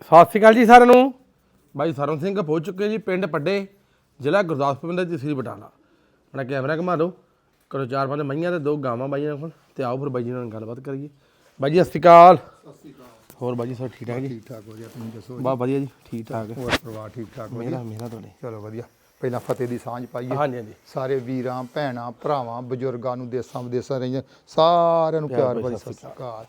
ਸਤਿ ਸ਼੍ਰੀ ਅਕਾਲ ਜੀ ਸਾਰਿਆਂ ਨੂੰ। ਬਾਈ ਸਰਨ ਸਿੰਘ ਪਹੁੰਚ ਚੁੱਕੇ ਜੀ ਪਿੰਡ ਪੱਡੇ ਜ਼ਿਲ੍ਹਾ ਗੁਰਦਾਸਪੁਰ ਦਾ ਤਹਿਸੀਲ ਬਟਾਲਾ। ਆਪਣਾ ਕੈਮਰਾ ਘੁਮਾ ਦਿਓ। ਕਰੋ ਚਾਰ ਪੰਜ ਮਈਆਂ ਤੇ ਦੋ ਗਾਵਾਂ ਬਾਈਆਂ ਕੋਲ ਤੇ ਆਓ ਫਿਰ ਬਾਈ ਜੀ ਨਾਲ ਗੱਲਬਾਤ ਕਰੀਏ। ਬਾਈ ਜੀ ਸਤਿ ਸ਼੍ਰੀ ਅਕਾਲ। ਹੋਰ ਬਾਈ ਜੀ ਸਭ ਠੀਕ ਠਾਕ ਜੀ? ਠੀਕ ਠਾਕ ਹੋ ਗਿਆ ਤੁਸੀਂ ਦੱਸੋ ਬਾ ਵਧੀਆ ਜੀ ਠੀਕ ਠਾਕ। ਹੋਰ ਪਰਿਵਾਰ ਠੀਕ ਠਾਕ ਵਧੀਆ ਮੇਰਾ ਮੇਰਾ ਤੁਹਾਡੇ। ਚਲੋ ਵਧੀਆ। ਪਹਿਲਾਂ ਫਤਿਹ ਦੀ ਸਾਂਝ ਪਾਈਏ ਹਾਂਜੀ ਹਾਂਜੀ। ਸਾਰੇ ਵੀਰਾਂ ਭੈਣਾਂ ਭਰਾਵਾਂ ਬਜ਼ੁਰਗਾਂ ਨੂੰ ਦੇਸਾਂ ਵਿਦੇਸਾਂ ਰਹੀਆਂ ਸਾਰਿਆਂ ਨੂੰ ਪਿਆਰ ਭਰੀ ਸਤਿ ਸ਼੍ਰੀ ਅਕਾਲ।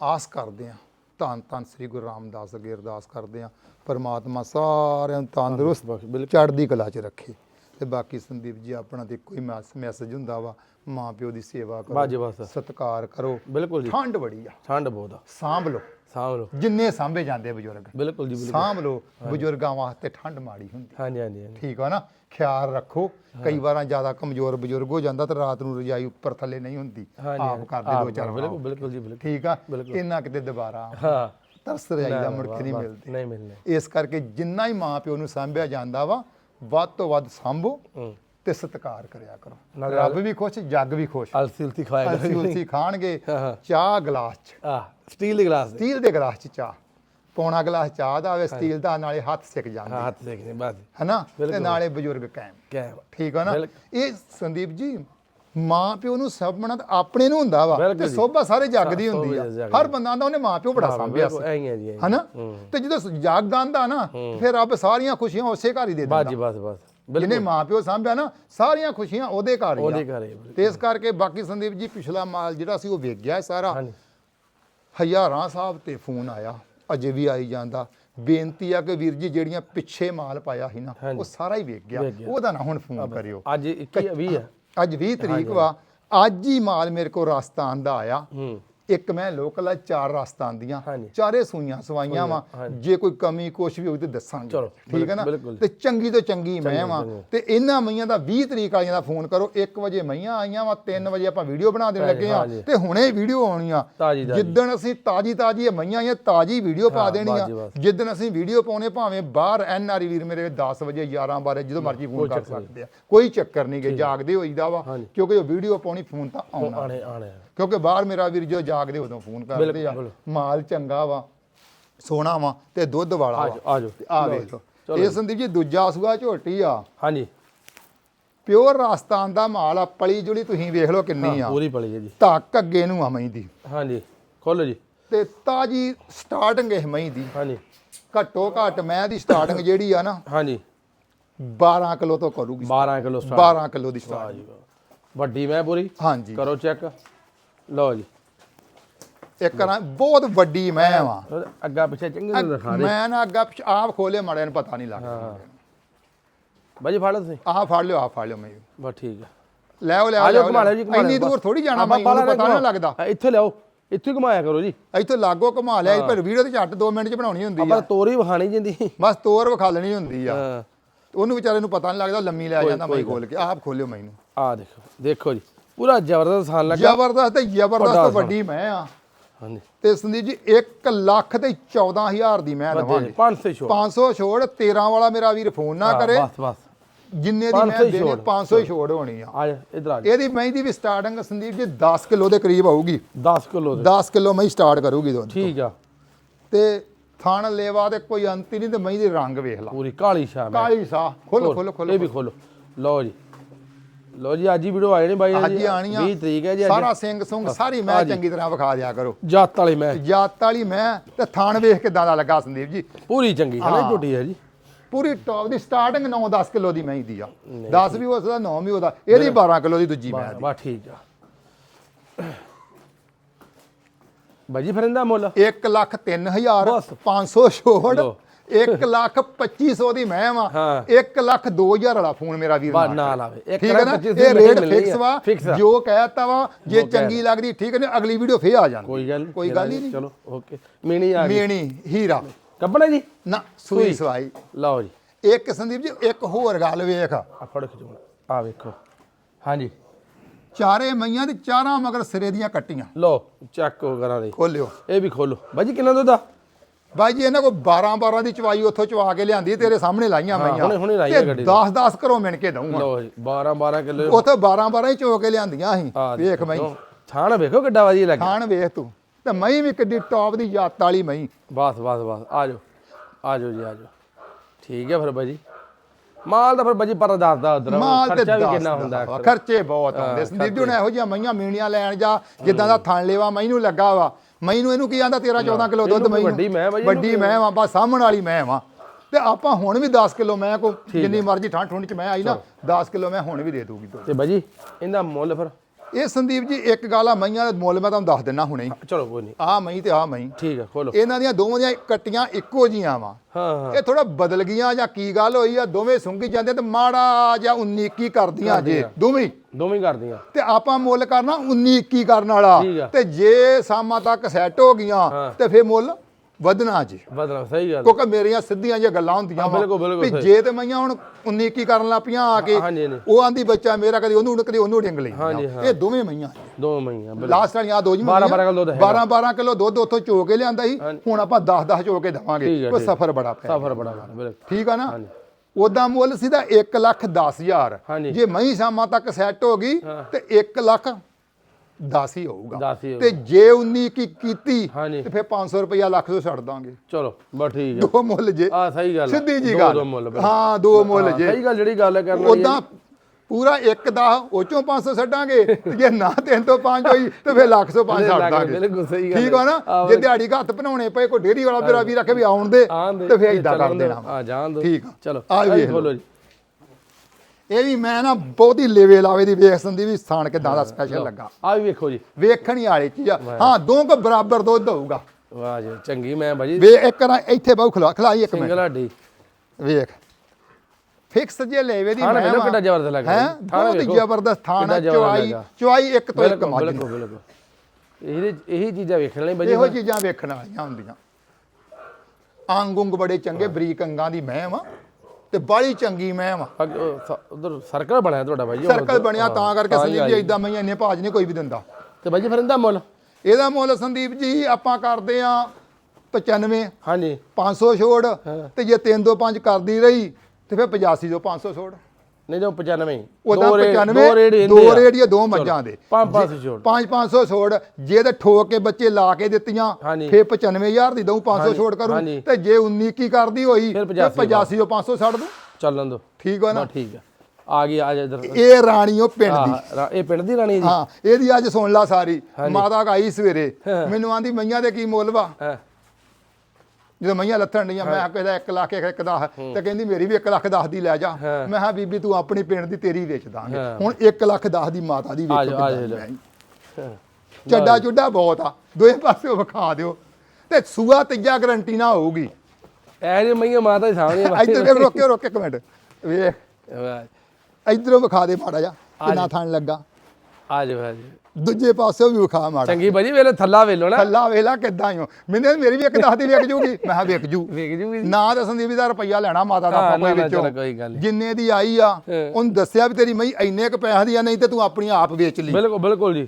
ਆਸ ਕਰਦੇ ਹਾਂ ਧੰਨ ਧੰਨ ਸ੍ਰੀ ਗੁਰੂ ਰਾਮਦਾਸ ਅੱਗੇ ਅਰਦਾਸ ਕਰਦੇ ਹਾਂ ਪਰਮਾਤਮਾ ਸਾਰਿਆਂ ਨੂੰ ਤੰਦਰੁਸਤ ਚੜ੍ਹਦੀ ਕਲਾ 'ਚ ਰੱਖੇ। ਤੇ ਬਾਕੀ ਸੰਦੀਪ ਜੀ ਆਪਣਾ ਤੇ ਕੋਈ ਮੈਸੇਜ ਹੁੰਦਾ ਵਾ ਮਾਂ ਪਿਓ ਦੀ ਸੇਵਾ ਕਰੋ ਬਸ ਸਤਿਕਾਰ ਕਰੋ। ਬਿਲਕੁਲ ਜੀ। ਠੰਡ ਬੜੀ ਆ। ਠੰਡ ਬਹੁਤ ਆ। ਸਾਂਭ ਲਓ। ਸਾਂਭ ਲਓ। ਜਿੰਨੇ ਸਾਂਭੇ ਜਾਂਦੇ ਬਜ਼ੁਰਗ ਬਿਲਕੁਲ ਜੀ ਬਿਲਕੁਲ। ਸਾਂਭ ਲਓ। ਬਜ਼ੁਰਗਾਂ ਵਾਸਤੇ ਠੰਡ ਮਾੜੀ ਹੁੰਦੀ। ਹਾਂਜੀ ਹਾਂਜੀ ਹਾਂਜੀ। ਠੀਕ ਆ ਨਾ? ਖਿਆਲ ਰੱਖੋ। ਕਈ ਵਾਰਾਂ ਜ਼ਿਆਦਾ ਕਮਜ਼ੋਰ ਬਜ਼ੁਰਗ ਹੋ ਜਾਂਦਾ ਤਾਂ ਰਾਤ ਨੂੰ ਰਜਾਈ ਉੱਪਰ ਥੱਲੇ ਨਹੀਂ ਹੁੰਦੀ। ਹਾਂਜੀ, ਆਪ। ਕਰਦੇ ਦੋ ਚਾਰ ਬਿਲਕੁਲ ਵਾਰ। ਬਿਲਕੁਲ ਜੀ ਬਿਲਕੁਲ। ਠੀਕ ਆ? ਇਹਨਾਂ ਕਿਤੇ ਦੁਬਾਰਾ ਹਾਂ। ਤਰਸ ਰਜਾਈ ਦਾ ਮੁੜ ਕੇ ਨਹੀਂ ਮਿਲਦੀ। ਨਹੀਂ ਮਿਲਨੇ ਇਸ ਕਰਕੇ ਜਿੰਨਾ ਹੀ ਮਾਂ ਪਿਓ ਨੂੰ ਸਾਂਭਿਆ ਜਾਂਦਾ ਵਾ ਵੱਧ ਤੋਂ ਵੱਧ ਸਾਂਭੋ ਹੂੰ। ਤੇ ਸਤਿਕਾਰ ਕਰਿਆ ਕਰੋ। ਰੱਬ ਵੀ ਖੁਸ਼ ਜੱਗ ਵੀ ਖੁਸ਼। ਅਲਸੀ ਅਸੀਂ ਉਲਸੀ ਖਾਣਗੇ ਹਾਂ, ਹਾਂ। ਚਾਹ ਗਲਾਸ ਚ। ਆ ਸਟੀਲ ਦੇ ਗਲਾਸ ਸਟੀਲ ਦੇ ਗਲਾਸ ਚ ਚਾਹ। ਪੌਣਾ ਗਲਾਸ ਚਾਹ ਦਾ ਆਵੇ ਸਟੀਲ ਦਾ ਨਾਲੇ ਹੱਥ ਸਿੱਕ ਜਾਂਦੇ। ਹਾਂ ਹੱਥ ਦੇਖਦੇ ਬਸ। ਹਨਾ? ਤੇ। ਨਾਲੇ ਬਜ਼ੁਰਗ ਕਾਇਮ। ਕਿਆ ਠੀਕ ਆ ਨਾ। ਇਹ ਸੰਦੀਪ ਜੀ ਮਾਂ ਪਿਓ ਨੂੰ ਸਾਂਭਣਾ ਤਾਂ ਆਪਣੇ ਨੂੰ ਹੁੰਦਾ ਵਾ ਤੇ। ਸੋਭਾ ਸਾਰੇ ਜੱਗ ਦੀ ਹੁੰਦੀ ਆ। ਹਰ। ਬੰਦਾ ਆਂਦਾ ਉਹਨੇ ਮਾਂ ਪਿਓ ਬੜਾ ਸਾਂਭਿਆ ਸੀ। ਹਨਾ? ਤੇ ਜਦੋਂ ਜੱਗ ਆਂਦਾ ਨਾ ਫਿਰ ਰੱਬ ਸਾਰੀਆਂ ਖੁਸ਼ੀਆਂ ਉਸੇ ਘਰ ਹੀ ਦੇ ਬਸ ਦਿੰਦਾ। ਜੀ ਬਸ ਬਸ। ਜਿਹਨੇ ਬਿਲਕੁਲ ਮਾਂ ਪਿਓ ਸਾਂਭਿਆ ਨਾ ਸਾਰੀਆਂ ਖੁਸ਼ੀਆਂ ਉਹਦੇ ਘਰ ਹੀ। ਤੇ ਇਸ ਕਰਕੇ ਬਾਕੀ ਸੰਦੀਪ ਜੀ ਪਿਛਲਾ ਮਾਲ ਜਿਹੜਾ ਸੀ ਉਹ ਵੇਖ ਗਿਆ ਸਾਰਾ। ਹਾਂਜੀ। ਹਜ਼ਾਰਾਂ ਸਾਹਿਬ ਤੇ ਫੋਨ ਆਇਆ ਅਜੇ ਵੀ ਆਈ ਜਾਂਦਾ। ਬੇਨਤੀ ਆ ਕਿ ਵੀਰ ਜੀ ਜਿਹੜੀਆਂ ਪਿੱਛੇ ਮਾਲ ਪਾਇਆ ਸੀ ਨਾ। ਉਹ ਸਾਰਾ ਹੀ ਵੇਖ ਗਿਆ। ਵੇਖ ਗਿਆ। ਉਹਦਾ ਨਾ ਹੁਣ ਫੋਨ ਕਰਿਓ। ਅੱਜ 21 20 ਆ। ਅੱਜ 20 ਤਰੀਕ ਵਾ ਅੱਜ ਹੀ ਮਾਲ ਮੇਰੇ ਕੋਲ ਰਾਜਸਥਾਨ ਦਾ ਆਇਆ। ਹੂੰ। ਇੱਕ ਮੈਂ ਲੋਕਲ ਆ ਚਾਰ ਰਾਜਸਥਾਨ ਦੀਆਂ। ਚਾਰੇ ਸੂਈਆਂ ਸਵਾਈਆਂ ਵਾ। ਜੇ ਕੋਈ ਕਮੀ ਕੁਛ ਵੀ ਹੋਈ ਤੇ ਦੱਸਾਂਗੇ। ਠੀਕ ਹੈ ਨਾ। ਤੇ ਚੰਗੀ ਤੋਂ ਚੰਗੀ ਮੈਂ ਵਾਂ। ਤੇ ਇਹਨਾਂ ਮਈਆਂ ਦਾ 20 ਤਰੀਕ ਵਾਲੀਆਂ ਦਾ ਫੋਨ ਕਰੋ। 1 ਵਜੇ ਮਈਆਂ ਆਈਆਂ ਵਾ 3 ਵਜੇ ਆਪਾਂ ਵੀਡੀਓ ਬਣਾ ਦੇਣ ਲੱਗੇ ਆ। ਤੇ ਹੁਣੇ ਵੀਡੀਓ ਆਉਣੀ ਆ। ਜਿੱਦਣ ਅਸੀਂ ਤਾਜੀ ਤਾਜੀ ਇਹ ਮਈਆਂ ਆਈਆਂ ਤਾਜੀ ਵੀਡੀਓ ਪਾ ਦੇਣੀ ਆ। ਜਿੱਦਣ ਅਸੀਂ ਵੀਡੀਓ ਪਾਉਣੇ ਭਾਵੇਂ ਬਾਹਰ ਐਨਆਰਈ ਵੀਰ ਮੇਰੇ 10 ਵਜੇ 11 ਬਾਰੇ ਜਦੋਂ ਮਰਜ਼ੀ ਫੋਨ ਕਰ ਸਕਦੇ ਆ। ਕੋਈ ਚੱਕਰ ਨਹੀਂ ਗੇ ਜਾਗਦੇ ਹੋਈਦਾ ਵਾ। ਕਿਉਂਕਿ ਉਹ ਵੀਡੀਓ ਪਾਉਣੀ ਫੋਨ ਤਾਂ ਆਉਣਾ। ਆਣੇ ਆਣੇ ਕਿਉਂਕਿ ਬਾਹਰ ਮੇਰਾ ਵੀਰ ਜੋ ਜਾਗਦੇ ਉਦੋਂ ਫੋਨ ਕਰਦੇ ਆ। ਮਾਲ ਚੰਗਾ ਵਾ ਸੋਹਣਾ ਵਾ ਤੇ ਦੁੱਧ ਵਾਲਾ ਵਾ। ਆਜੋ। ਆ ਵੇਖ ਇਹ ਸੰਦੀਪ ਜੀ ਦੂਜਾ ਸੂਆ ਝੋਟੀ ਆ। ਹਾਂਜੀ। ਪਿਓਰ ਰਾਜਸਥਾਨ ਦਾ ਮਾਲ ਆ ਪਲੀ ਜੁਲੀ ਤੁਸੀਂ ਵੇਖ ਲਓ ਕਿੰਨੀ ਆ। ਪੂਰੀ ਪਲੀ ਹੈ ਜੀ। ਧੱਕ ਅੱਗੇ ਨੂੰ ਆ ਮਈ ਦੀ। ਹਾਂਜੀ ਖੋਲੋ ਜੀ। ਤੇ ਤਾਜੀ ਸਟਾਰਟਿੰਗ ਇਹ ਮਈ ਦੀ। ਹਾਂਜੀ। ਘੱਟੋ ਘੱਟ ਮੈਂ ਦੀ ਸਟਾਰਟਿੰਗ ਜਿਹੜੀ ਆ ਨਾ ਹਾਂਜੀ। 12 ਕਿਲੋ ਤੋਂ ਕਰੂਗੀ। 12 ਕਿਲੋ ਸਟਾਰ 12 ਕਿਲੋ ਦੀ ਸਟਾਰਟ। ਵੱਡੀ ਮੈਂ ਪੂਰੀ। ਹਾਂਜੀ। ਕਰੋ ਚੈੱਕ। ਲਓ ਜੀ। ਇੱਕ ਨਾ ਬਹੁਤ ਵੱਡੀ ਮੈਂ ਵਾਂ। ਅੱਗਾ ਪਿੱਛੇ ਚੰਗੇ ਨੂੰ ਦਿਖਾ ਦੇ। ਮੈਂ ਨਾ ਅੱਗਾ ਪਿਛ- ਆਪ ਖੋਲੇ ਮੜਿਆਂ ਨੂੰ ਪਤਾ ਨਹੀਂ ਲੱਗਦਾ। ਬਾਜੀ ਫੜ ਲਓ ਤੁਸੀਂ। ਆਹ ਫੜ ਲਿਓ ਆਹ ਫੜ ਲਿਓ ਮੈਂ ਬਸ ਠੀਕ ਹੈ ਲੈ ਆਓ ਲੈ ਆ ਜਾਓ ਲੈ ਘੁਮਾ ਆਓ। ਲਿਓ ਜੀ ਇੰਨੀ ਬਸ। ਦੂਰ ਥੋੜੀ ਜਾਣਾ ਪਾਲਾ ਪਤਾ ਨਾ। ਲੱਗਦਾ। ਆ, ਇੱਥੇ ਲਿਆਓ ਇੱਥੇ ਘੁਮਾਇਆ ਕਰੋ ਜੀ। ਇੱਥੋਂ ਲਾਗੋ ਘੁਮਾ ਲਿਆ ਪਰ ਵੀਡੀਓ ਤੇ ਝੱਟ 2 ਮਿੰਟ ਚ ਬਣਾਉਣੀ ਹੁੰਦੀ ਆ। ਤੋਰੀ ਵਿਖਾਣੀ ਜਿੰਦੀ। ਬਸ ਤੋਰ ਵਿਖਾਲਣੀ ਹੁੰਦੀ ਆ। ਹਾਂ। ਉਹਨੂੰ ਵਿਚਾਰੇ ਨੂੰ ਪਤਾ ਨਹੀਂ ਲੱਗਦਾ ਲੰਮੀ ਲੈ ਜਾਂਦਾ ਮੈਂ ਖੋਲ ਕੇ। ਆਪ ਖੋਲਿਓ ਮੈਨੂੰ। ਆ ਦੇਖੋ ਦੇਖੋ ਜੀ। ਪੂਰਾ ਜ਼ਬਰਦਸਤ ਸਾਨ ਲੱਗਾ। ਜ਼ਬਰਦਸਤ ਤੇ ਜ਼ਬਰਦਸਤ ਵੱਡਾ ਮੈਂ ਆ। ਹਾਂਜੀ। ਤੇ ਸੰਦੀਪ ਜੀ 1 ਲੱਖ ਤੇ 14000 ਦੀ ਮੈਂ ਦਵਾਂਗੇ। 500 ਛੋੜ। 500 ਛੋੜ 13 ਵਾਲਾ ਮੇਰਾ ਵੀਰ ਫੋਨ ਨਾ ਕਰੇ। ਬਸ ਬਸ। ਜਿੰਨੇ ਦੀ 500 ਮੈਂ ਦੇਣੀ ਛੋੜ। 500 ਹੀ ਛੋੜ ਹੋਣੀ ਆ। ਆ ਇਧਰ ਆ ਇਹਦੀ ਮਹੀਂ ਦੀ ਵੀ ਸਟਾਰਟਿੰਗ ਸੰਦੀਪ ਜੀ 10 ਕਿਲੋ ਦੇ ਕਰੀਬ ਆਊਗੀ। 10 ਕਿਲੋ ਦੇ। 10 ਕਿਲੋ ਮਹੀਂ ਸਟਾਰਟ ਕਰੂਗੀ ਦੁੱਧ ਠੀਕ ਆ। ਤੇ ਥਣ ਲੇਵਾ ਤੇ ਕੋਈ ਅੰਤ ਨਹੀਂ ਤੇ ਮਹੀਂ ਦੇ ਰੰਗ ਵੇਖ ਲਾ। ਪੂਰੀ ਕਾਲੀ ਸ਼ਾਮ ਹੈ ਕਾਲੀ ਸਾਹ ਖੋਲੋ ਖੋਲੋ ਇਹ ਖੋਲੋ। ਵੀ ਖੋਲੋ। ਲਓ ਜੀ। ਲਓ ਜੀ ਅੱਜ ਹੀ ਵੀਡੀਓ ਆਏ ਨੇ ਬਾਈ ਅੱਜ ਹੀ ਆਣੀ ਆ। 20 ਤਰੀਕ ਹੈ ਜੀ ਅੱਜ। ਸਾਰਾ ਸਿੰਘ ਸੁੰਗ ਸਾਰੀ ਮੈਂ ਚੰਗੀ ਤਰ੍ਹਾਂ ਵਿਖਾ ਦਿਆ ਕਰੋ। ਜਾਤ ਵਾਲੀ ਮੈਂ। ਜਾਤ ਵਾਲੀ ਮੈਂ ਤੇ ਥਣ ਵੇਖ ਕਿਦਾਂ ਦਾ ਲੱਗਾ ਸੰਦੀਪ ਜੀ। ਪੂਰੀ ਚੰਗੀ ਹੈ ਨਾ। ਝੋਟੀ ਹੈ ਜੀ। ਪੂਰੀ ਟੌਪ ਦੀ ਸਟਾਰਟਿੰਗ 9-10 ਕਿਲੋ ਦੀ ਮਹੀਂ ਦੀ ਆ। 10 ਵੀ ਹੋ ਸਕਦਾ 9 ਵੀ ਉਹਦਾ ਇਹਦੀ 12 ਕਿਲੋ ਦੀ ਦੂਜੀ ਮੈਂ ਦੀ। ਬਾ ਠੀਕ ਆ। ਬਾਜੀ ਫਿਰ ਇਹਦਾ ਮੁੱਲ? 1 ਲੱਖ 3000 ਬਸ। 500 ਛੋੜ। 1 ਲੱਖ 2500 ਦੀ ਮੈਂ ਵਾਂ ਹਾਂ। 1 ਲੱਖ 2000 ਵਾਲਾ ਫੋਨ ਮੇਰਾ ਵੀਰ ਨਾ ਲਾਵੇ ਠੀਕ ਹੈ ਨਾ? ਇਹ ਦੀ ਰੇਟ ਫਿਕਸ। ਵਾ। ਜੋ ਕਹਿਤਾ ਵਾ ਜੇ ਚੰਗੀ ਲੱਗਦੀ ਠੀਕ ਨਾ? ਅਗਲੀ ਵੀਡੀਓ ਫੇਰ ਆ ਜਾਣੀ ਕੋਈ ਗੱਲ ਕੋਈ ਗੱਲ ਹੀ ਨਹੀਂ। ਚਲੋ ਓਕੇ ਮੀਣੀ ਆ ਗਈ। ਮੇਣੀ ਹੀਰਾ। ਕੱਪੜਾ ਜੀ? ਨਾ ਸੂਈ। ਸਵਾਈ। ਲਓ ਜੀ। ਇੱਕ ਸੰਦੀਪ ਜੀ ਇੱਕ ਹੋਰ ਗੱਲ ਵੇਖ। ਆ ਫੜ ਖਿਚੋ ਆ ਵੇਖੋ। ਹਾਂਜੀ। ਚਾਰੇ ਮਈਆਂ ਦੇ ਚਾਰਾਂ ਮਗਰ ਸਿਰੇ ਦੀਆਂ ਕੱਟੀਆਂ। ਲਓ ਚੈੱਕ ਕਰਾਂ ਦੇ। ਖੋਲਿਓ। ਇਹ ਵੀ ਖੋਲੋ। ਬਾਜੀ ਕਿੰਨਾ ਦੁੱਧ ਆ? ਬਾਈ ਜੀ ਇਹਨਾਂ ਕੋ 12 12 ਦੀ ਚਵਾਈ ਉੱਥੋਂ ਚਵਾ ਕੇ ਲਿਆਂਦੀ ਤੇਰੇ ਸਾਹਮਣੇ ਲਾਈਆਂ ਹਾਂ, ਮਈਆਂ ਹੁਣੇ- ਹੁਣੇ ਲਾਈ ਆ ਗੱਡੀ। ਦੀ। 10 10 ਘਰੋਂ ਮਿਣ ਕੇ ਦਊਂਗਾ ਲਓ ਜੀ 12 12 ਕਿਲੋ ਉੱਥੇ 12 12 ਹੀ ਚੋ ਕੇ ਲਿਆਂਦੀਆਂ ਸੀ। ਆ ਵੇਖ ਮਈ ਥਾਣ ਵੇਖੋ ਕਿੱਡਾ ਵਧੀਆ ਲੱਗਾ। ਖਾਣ ਵੇਖ ਤੂੰ। ਤੇ ਮਈ ਵੀ ਕਿੱਡੀ ਟੌਪ ਦੀ ਜਾਤ ਵਾਲੀ ਮਈ ਬਸ ਬਸ ਬਸ ਆ ਜਾਓ ਆਜੋ ਜੀ ਆਜੋ ਠੀਕ ਹੈ ਫਿਰ ਬਾਈ ਜੀ। ਮਾਲ ਦਾ ਫਿਰ ਬਾਈ ਜੀ ਪਤਾ ਦੱਸਦਾ ਉਧਰ ਮਾਲ ਤੇ ਖਰਚਾ ਵੀ ਕਿੰਨਾ ਹੁੰਦਾ। ਖਰਚੇ ਬਹੁਤ ਆਉਂਦੇ। ਸੰਦੀਪ ਜੀ ਹੁਣ ਇਹੋ ਜਿਹੀਆਂ ਮਈਆਂ ਮੀਣੀਆਂ ਲੈਣ ਜਾ ਜਿੱਦਾਂ ਦਾ ਥਣ ਲੈਵਾ ਮਈ ਨੂੰ ਲੱਗਾ ਵਾ ਮਈ ਨੂੰ ਇਹਨੂੰ ਕੀ ਆਂਦਾ 13 14 ਕਿਲੋ ਦੁੱਧ ਇਹਨੂੰ ਮਈ ਨੂੰ ਵੱਡੀ ਮੈਂ ਜੀ, ਵੱਡੀ ਮੈਂ ਵਾ ਬਸ ਸਾਹਮਣ ਵਾਲੀ ਮੈਂ ਵਾ। ਤੇ ਆਪਾਂ ਹੁਣ ਵੀ 10 ਕਿਲੋ ਮੈਂ ਕੋ ਜਿੰਨੀ ਮਰਜ਼ੀ ਠੰਡ ਠੁੰਡ ਚ ਮੈਂ ਆਈ ਨਾ 10 ਕਿਲੋ ਮੈਂ ਹੁਣ ਵੀ ਦੇ ਦੂਗੀ ਤੇ ਬਾਈ ਜੀ ਇਹਦਾ ਮੁੱਲ ਫਿਰ ਇਹ ਸੰਦੀਪ ਜੀ ਇੱਕ ਗੱਲ ਆ ਮਈਆਂ ਦਾ ਮੁੱਲ ਮੈਂ ਤੁਹਾਨੂੰ ਦੱਸ ਦਿੰਨਾ ਹੁਣੇ ਚਲੋ ਕੋਈ ਨਹੀਂ। ਆ ਮਈ ਤੇ ਆ ਮਈ। ਠੀਕ ਹੈ ਖੋਲੋ। ਇਹਨਾਂ ਦੀਆਂ ਦੋਵਾਂ ਦੀਆਂ ਕੱਟੀਆਂ ਇੱਕੋ ਜੀਆਂ ਵਾ। ਹਾਂ ਇਹ ਥੋੜਾ ਬਦਲ ਗਈਆਂ ਜਾਂ ਕੀ ਗੱਲ ਹੋਈ ਆ ਦੋਵੇਂ ਸੁੰਘੀ ਜਾਂਦੇ ਤੇ ਮਾੜਾ ਜਾਂ 19 21 ਕਰਦੀਆਂ ਜੇ ਦੋਵੇਂ। ਦੋਵੇਂ ਕਰਦੀਆਂ। ਤੇ ਆਪਾਂ ਮੁੱਲ ਕਰਨਾ 19 21 ਕਰਨ ਵਾਲਾ। ਆ। ਤੇ ਜੇ ਸਾਮਾਂ ਤੱਕ ਸੈੱਟ ਹੋ ਗਈਆਂ। ਤੇ ਫੇਰ ਮੁੱਲ ਵਧਣਾ ਜੀ ਬਦਲਾ ਸਹੀ ਗੱਲ ਕਿਉਂਕਿ ਮੇਰੀਆਂ ਸਿੱਧੀਆਂ ਜਿਹੀਆਂ ਗੱਲਾਂ ਹੁੰਦੀਆਂ ਵਾ ਬਿਲਕੁਲ, ਬਿਲਕੁਲ ਵੀ। ਜੇ ਤੇ ਮਈਆਂ ਹੁਣ 19 21 ਕਰਨ ਲੱਪੀਆਂ ਆ ਕੇ। ਉਹ ਆਂਦੀ ਬੱਚਾ ਮੇਰਾ ਕਦੇ ਉਹਨੂੰ ਕਦੇ ਉਹਨੂੰ ਡਿੰਗ ਲਈ। ਇਹ ਦੋਵੇਂ ਮਈਆਂ ਦੋ ਮਹੀਆਂ ਬਿਲਕੁਲ ਲਾਸਟ ਵਾਲੀਆਂ ਦੋ ਜੀ 12 12 ਕਿਲੋ ਦੁੱਧ ਹੈਗਾ। 12 12 ਕਿਲੋ ਦੁੱਧ ਉੱਥੋਂ ਚੋ ਕੇ ਲਿਆਂਦਾ ਸੀ ਹੁਣ ਆਪਾਂ 10 10 ਚੋ ਕੇ ਦਵਾਂਗੇ ਉਹ। ਸਫਰ ਬੜਾ ਪਿਆ ਸਫਰ ਬੜਾ ਠੀਕ ਆ ਨਾ। ਉਦਾਂ ਮੁੱਲ ਸਿੱਧਾ 1 ਲੱਖ 10 ਹਜ਼ਾਰ ਹਾਂਜੀ। ਜੇ ਮਹੀਂ ਸ਼ਾਮਾਂ ਤੱਕ ਸੈੱਟ ਹੋ ਗਈ। ਤੇ 1 ਲੱਖ 10 ਹੀ ਹੋਊਗਾ। 10 ਹੀ ਤੇ ਜੇ 19 ਕੀ ਕੀਤੀ ਹਾਂਜੀ। ਤੇ ਫਿਰ 500 ਰੁਪਇਆ ਲੱਖ ਤੋਂ ਛੱਡ ਦਾਂਗੇ। ਚਲੋ ਬਸ ਠੀਕ ਹੈ ਦੋ ਮੁੱਲ ਜੇ। ਆ ਸਹੀ ਗੱਲ ਆ। ਸਿੱਧੀ ਜੀ ਦੋ- ਗੱਲ। ਦੋ ਮੁੱਲ ਬਿਲਕੁਲ। ਹਾਂ ਦੋ ਮੁੱਲ ਹਾਂ, ਜੇ। ਸਹੀ ਗੱਲ ਜਿਹੜੀ ਗੱਲ ਕਰਨ ਵਾਲੀ ਉਦਾਂ ਪੂਰਾ 1 ਦਾ ਉਹ ਚੋਂ 500 ਛੱਡਾਂਗੇ। ਤੇ ਜੇ ਨਾ 3 ਤੋਂ 5 ਹੋਈ ਤੇ ਫਿਰ ਲੱਖ ਤੋਂ 5 ਉਹਦੇ ਛੱਡ ਦਾਂਗੇ। ਬਿਲਕੁਲ ਸਹੀ ਗੱਲ ਠੀਕ ਆ ਨਾ? ਜੇ ਦਿਹਾੜੀ ਘੱਟ ਬਣਾਉਣੇ ਪਏ ਕੋਈ ਡੇਰੀ ਵਾਲਾ ਮੇਰਾ ਵੀਰ ਆਖੇ ਵੀ ਆਉਣ ਦੇ ਤੇ ਫਿਰ ਇਦਾਂ ਕਰ। ਦੇਣਾ ਵਾ। ਆ ਜਾਣ ਦੋ। ਠੀਕ ਆ। ਚਲੋ। ਆਹ ਵੇਖ ਬੋਲੋ ਜੀ। ਇਹ ਵੀ ਮੈਂ ਨਾ ਬਹੁਤੀ ਲੇਵੇ ਲਾਵੇ ਦੀ ਵੇਖ ਸੰਦੀ ਵੀ ਸਥਾਨ ਕਿਦਾਂ ਦਾ ਸਪੈਸ਼ਲ ਲੱਗਾ। ਆ ਵੀ ਵੇਖੋ ਜੀ। ਵੇਖਣ ਹੀ ਵਾਲੀ ਚੀਜ਼ ਆ। ਹਾਂ ਦੋ ਕੋ ਬਰਾਬਰ ਦੁੱਧ ਹੋਊਗਾ। ਵਾਹ ਜੀ ਚੰਗੀ ਮੈਂ ਬਾਜੀ। ਵੇ ਇੱਕ ਨਾ ਇੱਥੇ ਬਹੁ ਖਲਾ ਖਲਾਈ ਇੱਕ ਮਿੰਟ। ਸਿੰਗਲ ਹੱਡੀ। ਵੇਖ। ਫਿਕਸ ਜੇ ਲੇਵੇ ਦੀ ਮੈਂ ਵੇਖੋ ਕਿੱਡਾ ਜ਼ਬਰਦਸਤ ਲੱਗ ਹੈ? ਬਹੁਤ। ਜ਼ਬਰਦਸਤ ਥਾਣ ਆ। ਜ਼ਬਰਦਸਤ ਚੁਆਈ। ਚੁਆਈ ਇੱਕ ਤੋਂ ਇੱਕ ਬਿਲਕੁਲ ਮੱਝ ਬਿਲਕੁਲ ਬਿਲਕੁਲ। ਇਹਦੇ ਇਹੀ ਚੀਜ਼ਾਂ ਵੇਖਣ ਲਈ ਬਾਜੀ ਇਹੋ ਚੀਜ਼ਾਂ ਵੇਖਣ ਵਾਲੀਆਂ ਹੁੰਦੀਆਂ। ਅੰਗ ਉਂਗ ਬੜੇ ਚੰਗੇ ਬਰੀਕ ਅੰਗਾਂ ਦੀ ਮੈਂ ਵਾ। ਤੇ ਬਾਲੀ ਚੰਗੀ ਮੈਂ ਵਾ। ਉਧਰ ਸਰਕਲ ਬਣਿਆ ਤੁਹਾਡਾ ਬਾਈ ਸਰਕਲ ਬਣਿਆ ਤਾਂ ਕਰਕੇ ਸੰਦੀਪ ਜੀ। ਇਦਾਂ ਮੈਂ ਇੰਨੇ ਭਾਜ ਨਹੀਂ ਕੋਈ ਵੀ ਦਿੰਦਾ। ਤੇ ਬਾਈ ਜੀ ਫਿਰ ਇਹਦਾ ਮੁੱਲ? ਇਹਦਾ ਮੁੱਲ ਸੰਦੀਪ ਜੀ ਆਪਾਂ ਕਰਦੇ ਆ 95 ਹਾਂਜੀ। 500 ਛੋੜ। ਤੇ ਜੇ 3 ਤੋਂ 5 ਕਰਦੀ ਰਹੀ ਤੇ ਫਿਰ 85 ਤੋਂ 500 ਛੋੜ। ਨਹੀਂ ਜੋ 95 ਉਹਦਾ ਦੋ ਰੇਟ- 95 ਦੋ ਇਹਦੇ ਦੋ ਹੀ ਮੱਝਾਂ ਦੇ। ਪੰਜ ਪੰਜ ਸੌ ਛੋੜ। 5 500 ਛੋੜ ਜੇ ਤੇ ਠੋਕ ਕੇ ਬੱਚੇ ਲਾ ਕੇ ਦਿੱਤੀਆਂ। ਫਿਰ 95000 ਦੀ ਦਊ 500 ਛੋੜ ਕਰੂ। ਤੇ ਜੇ 19 ਕੀ ਕਰਦੀ ਹੋਈ ਤੇ 85 85 ਤੋਂ 500 ਛੱਡ ਦੂੰ ਚੱਲਣ ਦੋ ਠੀਕ ਆ ਨਾ? ਠੀਕ ਆ। ਆ ਗਈ ਆ ਜਾ ਇਧਰ। ਇਹ ਰਾਣੀ ਉਹ ਪਿੰਡ ਦੀ। ਇਹ ਪਿੰਡ ਦੀ ਰਾਣੀ ਜੀ। ਹਾਂ ਇਹਦੀ ਅੱਜ ਸੁਣ ਲਾ ਸਾਰੀ। ਮਾਤਾ ਆਈ ਸਵੇਰੇ। ਮੈਨੂੰ ਆਂਦੀ ਮਈਆਂ ਦੇ ਕੀ ਮੁੱਲ ਵਾ? ਹਾਂ। ਜਦੋਂ ਮਈਆਂ ਲੱਥਣ ਡੀਆਂ ਮੈਂ ਕਹਿੰਦਾ 1 ਲੱਖ ਇੱਕ ਦਾ ਤੇ ਕਹਿੰਦੀ ਮੇਰੀ ਵੀ 1 ਲੱਖ 10 ਦੀ ਲੈ ਜਾ। ਹਾਂ। ਮੈਂ ਕਿਹਾ ਬੀਬੀ ਤੂੰ ਆਪਣੀ ਪਿੰਡ ਦੀ ਤੇਰੀ ਵੇਚ ਦਾਂਗੇ। ਹਾਂ। ਹੁਣ 1 ਲੱਖ 10 ਦੀ ਮਾਤਾ ਦੀ ਵੇਚੋ। ਚੱਡਾ ਚੁੱਡਾ ਬਹੁਤ ਆ। ਦੋਏ ਪਾਸੇ ਵਿਖਾ ਦਿਓ। ਤੇ ਸੂਆ ਤੀਜਾ ਗਰੰਟੀ ਨਾ ਹੋਊਗੀ। ਐ ਜੇ ਮਈਆਂ ਮਾਤਾ ਦੇ ਸਾਹਮਣੇ ਇੱਧਰ ਰੋਕਿਓ ਰੋਕ ਇੱਕ ਮਿੰਟ। ਵੇਖ। ਇਧਰੋਂ ਵਿਖਾ ਦੇ ਮਾੜਾ ਜਾ ਕਿੰਨਾ ਥਣ ਲੱਗਾ। ਆ ਜਾਓ ਆ ਜਾਓ ਦੂਜੇ ਪਾਸੇ ਵੀ ਵਿਖਾ ਮਾੜਾ। ਚੰਗੀ ਬਾਜੀ ਵੇਲੇ ਥੱਲਾ ਵੇਲੋ ਨਾ। ਥੱਲਾ ਵੇਲਾ ਕਿੱਦਾਂ ਹੀ ਮੈਨੂੰ ਮੇਰੀ ਵੀ ਇੱਕ ਦਸ ਦੀ ਵਿਕ ਜੂਗੀ। ਮੈਂ ਕਿਹਾ ਵਿਕ ਜੂ। ਵੇਖ ਜੂਗੀ ਨਾ ਤਾਂ ਸੰਦੀਪ ਦਾ ਰੁਪਈਆ ਲੈਣਾ ਮਾਤਾ ਦਾ ਹਾਂ, ਪਾਪਾ ਨਾ, ਨਾ, ਵਿੱਚੋਂ। ਚਲੋ ਕੋਈ ਗੱਲ ਨੀ। ਜਿੰਨੇ ਦੀ ਆਈ ਆ। ਉਹਨੂੰ ਦੱਸਿਆ ਵੀ ਤੇਰੀ ਮਈ ਇੰਨੇ ਕ ਪੈਸਿਆਂ ਦੀ ਆ ਨਹੀਂ ਤੇ ਤੂੰ ਆਪਣੀ ਆਪ ਵੇਚ ਲਈ। ਬਿਲਕੁਲ ਬਿਲਕੁਲ ਜੀ।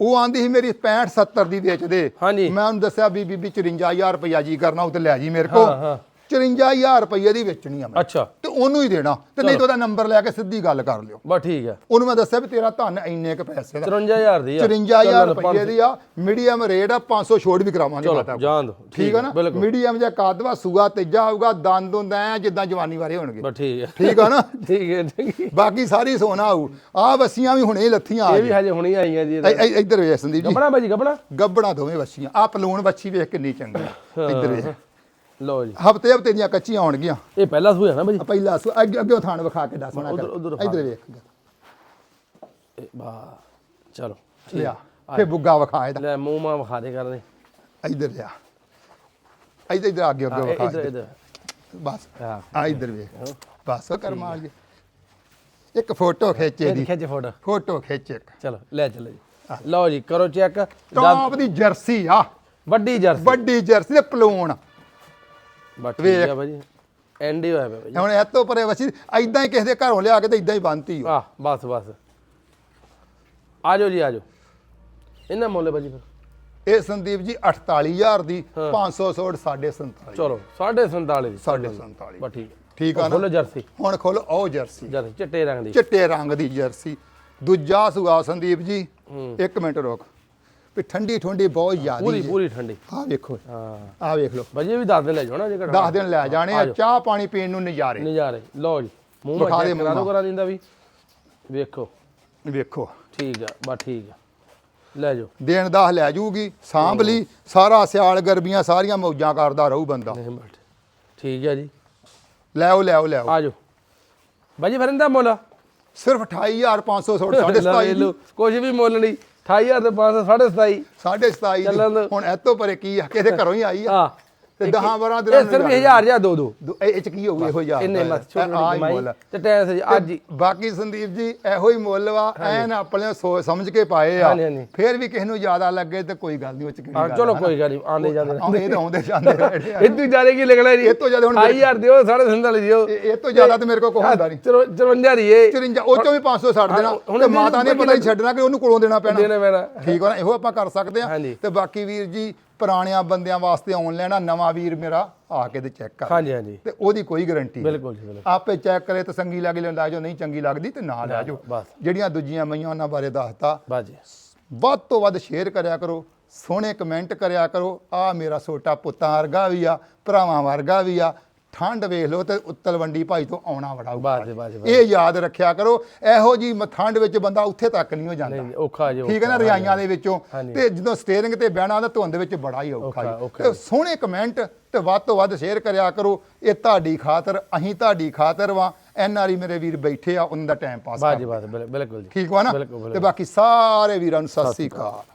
ਉਹ ਆਂਦੀ ਸੀ ਮੇਰੀ 65 70 ਦੀ ਵੇਚ ਦੇ। ਹਾਂਜੀ। ਮੈਂ ਉਹਨੂੰ ਦੱਸਿਆ ਵੀ ਬੀਬੀ 54000 ਰੁਪਈਆ ਜੀ ਕਰਨਾ ਉਹ ਤੇ ਲੈ ਜੀ ਮੇਰੇ ਕੋ ਹਾਂ, ਹਾਂ। 54000 ਰੁਪਈਏ ਦੀ ਵੇਚਣੀ ਆ ਮੈਂ। ਅੱਛਾ। ਤੇ ਉਹਨੂੰ ਹੀ ਦੇਣਾ। ਤੇ ਨਹੀਂ ਤਾਂ ਉਹਦਾ ਨੰਬਰ ਲੈ ਕੇ ਸਿੱਧੀ ਗੱਲ ਕਰ ਲਿਓ। ਬਸ ਠੀਕ ਆ। ਉਹਨੂੰ ਮੈਂ ਦੱਸਿਆ ਵੀ ਤੇਰਾ ਧਨ ਇੰਨੇ ਕ ਪੈਸੇ ਦਾ। 54000 ਦੀ ਆ। 54000 ਚਲੋ, ਰੁਪਏ ਦੀ ਆ। ਮੀਡੀਅਮ ਰੇਟ ਆ 500 ਛੋੜ ਵੀ ਕਰਾਵਾਂਗੇ ਚਲੋ ਮਾਤਾ। ਜਾਣ ਦੋ। ਠੀਕ ਆ ਨਾ? ਮੀਡੀਅਮ ਜਿਹਾ ਕਾਦਵਾ ਸੂਆ ਤੇਜਾ ਹੋਊਗਾ ਦੰਦ ਹੁੰਦਾ ਐ ਜਿੱਦਾਂ ਜਵਾਨੀ ਵਾਲੇ ਹੋਣਗੇ। ਬਸ ਠੀਕ ਆ। ਠੀਕ ਆ ਨਾ? ਠੀਕ ਹੈ ਠੀਕ ਹੈ। ਬਾਕੀ ਸਾਰੀ ਸੋਨਾ ਆਊ। ਆ ਵੱਸੀਆਂ ਵੀ ਹੁਣੇ ਹੀ ਲੱਥੀਆਂ ਆ ਇਹ ਵੀ ਹਜੇ ਹੁਣੀ ਆਈਆਂ ਜੀ ਇੱਧਰ ਵੇਖ ਸੰਦੀਪ ਜੀ। ਗੱਬਣਾ ਬਾਜੀ ਗੱਬਣਾ ਗੱਬਣਾ ਦੋਵੇਂ ਵੱਛੀਆਂ ਆ ਪਲੂਣ ਵੱਛੀ ਵੇਖ ਕਿੰਨੀ ਚੰਗੀ। ਇੱਧਰ ਵੇਖ। ਲਓ ਜੀ। ਹਫ਼ਤੇ ਹਫ਼ਤੇ ਦੀਆਂ ਕੱਚੀਆਂ ਆਉਣਗੀਆਂ। ਇਹ ਪਹਿਲਾ ਸੂਆ ਨਾ ਬਾਜੀ ਆ ਪਹਿਲਾ ਸੂ ਅੱਗੇ ਅੱਗੇ ਥਾਣ ਵਿਖਾ ਕੇ ਦੱਸ ਉੱਧਰ- ਉੱਧਰ ਵਿਖਾ ਇੱਧਰ ਵੇਖ ਇਹ ਬਾ ਚਲੋ ਲਿਆ। ਫੇ ਬੁੱਗਾ ਵਿਖਾ ਇਹਦਾ। ਲੈ ਮੂੰਹ ਮਾ ਵਿਖਾ ਦੇ ਕਰਦੇ ਇੱਧਰ ਲਿਆ। ਇੱਧਰ ਇੱਧਰ ਅੱਗੇ ਅੱਗੇ ਵਿਖਾ ਇਧਰ ਇਧਰ। ਬਸ। ਹਾਂ। ਆ ਇੱਧਰ ਵੇਖ। ਬਸ ਕਰ ਮਾਰ ਜੀ ਇੱਕ ਫੋਟੋ ਖਿੱਚੇ ਇਹ ਦੀ। ਖਿੱਚ ਫੋਟੋ। ਫੋਟੋ ਖਿੱਚ ਇੱਕ। ਚਲੋ ਲੈ ਚੱਲੋ ਜੀ। ਲਓ ਜੀ ਕਰੋ ਚੈੱਕ। ਟੌਪ ਦੀ ਜਰਸੀ ਆ। ਵੱਡੀ ਜਰਸੀ। ਵੱਡੀ ਜਰਸੀ ਤੇ ਪਲੂਣ। ਬਸ ਠੀਕ ਆ ਬਾਜੀ ਐਂਡ ਹੀ ਹੋਇਆ ਪਿਆ ਬਾਜੀ ਹੁਣ ਇਹ ਤੋਂ ਪਰੇ ਵਸੀ ਐਦਾਂ ਹੀ ਕਿਸੇ ਦੇ ਘਰੋਂ ਲਿਆ ਕੇ ਤੇ ਐਦਾਂ ਹੀ ਬੰਨਤੀ ਆਹ ਬਸ ਬਸ। ਆ ਜਾਓ ਜੀ ਆ ਜਾਓ ਇਹਨਾਂ ਮੁੱਲ ਬਾਜੀ ਫਿਰ? ਇਹ ਸੰਦੀਪ ਜੀ 48000 ਦੀ 500 ਸੋੜ 47 ਚਲੋ 47.5 ਦੀ। 47 ਬਸ ਠੀਕ ਹੈ। ਠੀਕ ਆ ਨਾ? Full jersey. ਹੁਣ ਖੋਲ ਉਹ ਜਰਸੀ। ਜਰਸੀ ਚਿੱਟੇ ਰੰਗ ਦੀ। ਚਿੱਟੇ ਰੰਗ ਦੀ ਜਰਸੀ। ਦੂਜਾ ਸੁਗਾ ਸੰਦੀਪ ਜੀ। ਇੱਕ ਮਿੰਟ ਰੁਕ। ਵੀ ਠੰਡੀ ਠੰਡੀ ਬਹੁਤ ਜ਼ਿਆਦੀ ਪੂਰੀ ਪੂਰੀ ਠੰਡੀ। ਆ ਵੇਖੋ ਹਾਂ। ਆ ਵੇਖ ਲਓ। ਬਾਜੀ ਵੀ ਦੱਸ ਦਿਨ ਲੈ ਨਾ ਜੇ ਘਟਾ 10 ਦਿਨ ਲੈ ਜਾਣੇ ਆ ਚਾਹ ਪਾਣੀ ਪੀਣ ਨੂੰ ਨਜ਼ਾਰੇ। ਨਜ਼ਾਰੇ। ਲਓ ਜੀ ਮੂੰਹ ਵਿਖਾ ਮਾ ਦੇ ਕਰਾ ਦੋ ਕਰਾ ਦਿੰਦਾ ਵੀ। ਵੇਖੋ। ਵੇਖੋ। ਠੀਕ ਆ ਬਾ ਠੀਕ ਆ। ਲੈ ਜਾਓ। ਦੇਣ ਦਾ ਲੈ ਜੂਗੀ ਸਾਂਭ ਲਈ ਸਾਰਾ ਸਿਆਲ ਗਰਮੀਆਂ ਸਾਰੀਆਂ ਮੌਜਾਂ ਕਰਦਾ ਰਹੂ ਬੰਦਾ। ਨਹੀਂ ਬਟ ਠੀਕ ਆ ਜੀ। ਲੈ ਆਓ ਲੈ ਆਓ ਲੈ ਆਓ। ਆ ਜਾਓ। ਬਾਜੀ ਫਿਰ ਇਹਦਾ ਮੁੱਲ? ਸਿਰਫ 28500 ਛੋੜ ਸਾਢੇ ਲੈ ਸਤਾਈ ਵੇਖ ਲਓ, ਕੁਝ ਵੀ ਮੁੱਲ ਨਹੀਂ। 28000 ਤੇ 500 27 ਸਾਢੇ ਸਤਾਈ। ਚੱਲਣ ਦਿਓ। ਹੁਣ ਇਹ ਤੋਂ ਪਰੇ ਕੀ ਆ? ਕਿਤੇ ਘਰੋਂ ਹੀ ਆਈ ਆ? ਆ ਤੇ 10 12 ਇਹ ਦਿਨਾਂ ਸਿਰਫ 1000 ਜਾਂ ਦੋ ਦੋ। ਇਹ ਇਹ ਚ ਕੀ ਹੋਊ ਇਹੋ ਜਿਹਾ ਇੰਨੇ ਮਸ ਛੋਟੀ ਹੀ ਕਮਾਈ। ਤੇ ਟੈਸ ਅੱਜ ਹੀ। ਬਾਕੀ ਸੰਦੀਪ ਜੀ ਇਹੋ ਹੀ ਮੁੱਲ ਵਾ। ਐਨ ਆਪਣੇ ਸੋਚ ਸਮਝ ਕੇ ਪਾਏ ਆ। ਫੇਰ ਵੀ ਕਿਸੇ ਨੂੰ ਜ਼ਿਆਦਾ ਲੱਗੇ ਤੇ ਕੋਈ ਗੱਲ ਨਹੀਂ ਉਹ ਚ ਕਿਹੜੀ ਗੱਲ ਚਲੋ। ਕੋਈ ਗੱਲ ਨਹੀਂ ਆਂਦੇ ਜਾਂਦੇ ਆਉਂਦੇ ਤਾਂ ਆਉਂਦੇ ਜਾਂਦੇ। ਇਹ ਤੋਂ ਜ਼ਿਆਦਾ ਕੀ ਲਿਖਣਾ ਜੀ? ਇਹ ਤੋਂ ਜ਼ਿਆਦਾ ਹੁਣ ਮੇਰੇ- 28000 ਦਿਓ 47 ਦਿਓ। ਇਹ ਇਹ ਤੋਂ ਜ਼ਿਆਦਾ ਤੇ ਮੇਰੇ ਕੋਲ ਕੋਈ ਹੁੰਦਾ ਨਹੀਂ ਚਲੋ 54 ਦੀ ਇਹ 54 ਉਹ ਚੋਂ ਵੀ 500 ਛੱਡ ਦੇਣਾ। ਤੇ ਮਾਤਾ ਨੇ ਪਤਾ ਹੀ ਛੱਡਣਾ ਕਿ ਉਹਨੂੰ ਕੋਲੋਂ ਦੇਣਾ ਪੈਣਾ। ਦੇਣਾ ਪੈਣਾ। ਠੀਕ ਹੋ ਨਾ ਇਹੋ ਆਪਾਂ ਕਰ ਸਕਦੇ ਆ। ਤੇ ਬਾਕੀ ਵੀਰ ਜੀ ਪੁਰਾਣਿਆਂ ਬੰਦਿਆਂ ਵਾਸਤੇ ਆਨਲਾਈਨ ਆ ਨਵਾਂ ਵੀਰ ਮੇਰਾ ਆ ਕੇ ਤੇ ਚੈੱਕ ਕਰ ਹਾਂਜੀ ਹਾਂਜੀ। ਤੇ ਉਹਦੀ ਕੋਈ ਗਾਰੰਟੀ ਬਿਲਕੁਲ ਜੀ ਬਿਲਕੁਲ। ਆਪੇ ਚੈੱਕ ਕਰੇ ਤੇ ਸੰਗੀ ਲੱਗ ਲੈਂਦਾ ਜੋ ਨਹੀਂ ਚੰਗੀ ਲੱਗਦੀ ਤੇ ਨਾ ਲੈ ਜਾਓ। ਜਿਹੜੀਆਂ ਦੂਜੀਆਂ ਮਈਆਂ ਉਹਨਾਂ ਬਾਰੇ ਦੱਸਤਾ। ਬਾਜੀ ਵੱਧ ਤੋਂ ਵੱਧ ਸ਼ੇਅਰ ਕਰਿਆ ਕਰੋ ਸੋਹਣੇ ਕਮੈਂਟ ਕਰਿਆ ਕਰੋ ਆ ਮੇਰਾ ਛੋਟਾ ਪੁੱਤਾਂ ਵਰਗਾ ਵੀ ਆ ਭਰਾਵਾਂ ਵਰਗਾ ਵੀ ਆ ਠੰਡ ਵੇਖ ਲਓ ਤੇ ਉੱਤਲਵੰਡੀ ਭਾਈ ਤੋਂ ਆਉਣਾ ਬੜਾ ਔਖਾ। ਬਾਸ ਜੀ ਬਾਸ ਜੀ ਇਹ ਯਾਦ ਰੱਖਿਆ ਕਰੋ ਇਹੋ ਜੀ ਠੰਡ ਵਿੱਚ ਬੰਦਾ ਉੱਥੇ ਤੱਕ ਨਹੀਂ ਹੋ ਜਾਂਦਾ। ਨਹੀਂ ਔਖਾ ਜੀ ਠੀਕ ਹੈ ਨਾ ਰਜਾਈਆਂ ਦੇ ਵਿੱਚੋਂ। ਹਾਂਜੀ। ਤੇ ਜਦੋਂ ਸਟੀਅਰਿੰਗ ਤੇ ਬਹਿਣਾ ਤਾਂ ਧੁੰਦ ਵਿੱਚ ਬੜਾ ਹੀ ਔਖਾ ਔਖਾ, ਜੀ। ਔਖਾ ਤੇ ਸੋਹਣੇ ਕਮੈਂਟ ਤੇ ਵੱਧ ਤੋਂ ਵੱਧ ਸ਼ੇਅਰ ਕਰਿਆ ਕਰੋ। ਇਹ ਤੁਹਾਡੀ ਖਾਤਰ ਅਸੀਂ ਤੁਹਾਡੀ ਖਾਤਰ ਵਾਂ। ਐਨ ਆਰ ਮੇਰੇ ਵੀਰ ਬੈਠੇ ਆ ਉਹਨਾਂ ਦਾ ਟਾਈਮ ਪਾਸ ਬਾਜੀ ਬਾਸ ਬਿਲਕੁਲ ਜੀ। ਠੀਕ ਵਾ ਨਾ? ਬਿਲਕੁਲ, ਬਿਲਕੁਲ। ਤੇ ਬਾਕੀ ਸਾਰੇ ਵੀਰਾਂ ਨੂੰ ਸਤਿ ਸ੍ਰੀ ਅਕਾਲ।